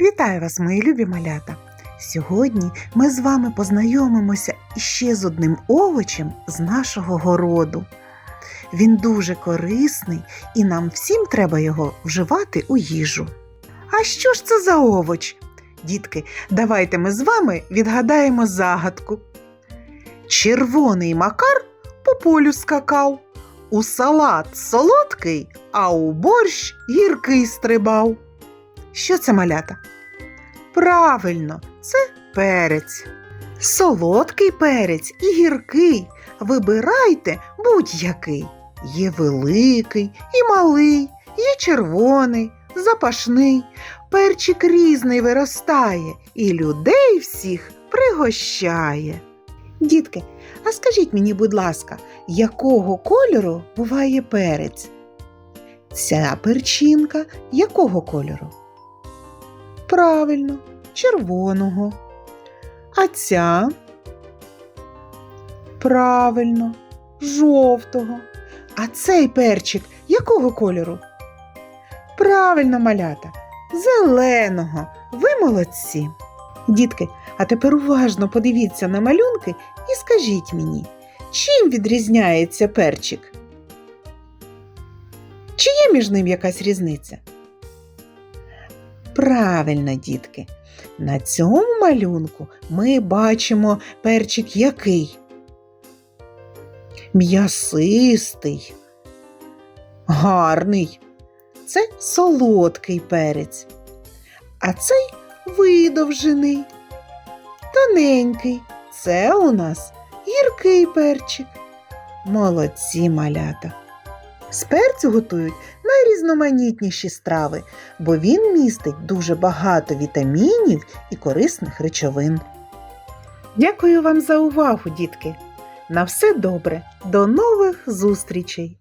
Вітаю вас, мої любі малята! Сьогодні ми з вами познайомимося іще з одним овочем з нашого городу. Він дуже корисний і нам всім треба його вживати у їжу. А що ж це за овоч? Дітки, давайте ми з вами відгадаємо загадку. Червоний макар по полю скакав, у салат солодкий, а у борщ гіркий стрибав. Що це малята? Правильно, це перець. Солодкий перець і гіркий. Вибирайте будь-який. Є великий і малий, є червоний, запашний. Перчик різний виростає і людей всіх пригощає. Дітки, а скажіть мені, будь ласка, якого кольору буває перець? Ця перчинка якого кольору? Правильно, червоного. А ця? Правильно, жовтого. А цей перчик якого кольору? Правильно, малята, зеленого. Ви молодці. Дітки, а тепер уважно подивіться на малюнки і скажіть мені, чим відрізняється перчик? Чи є між ним якась різниця? Правильно, дітки. На цьому малюнку ми бачимо перчик який? М'ясистий, гарний. Це солодкий перець. А цей видовжений, тоненький. Це у нас гіркий перчик. Молодці малята. З перцю готують найрізноманітніші страви, бо він містить дуже багато вітамінів і корисних речовин. Дякую вам за увагу, дітки! На все добре, до нових зустрічей!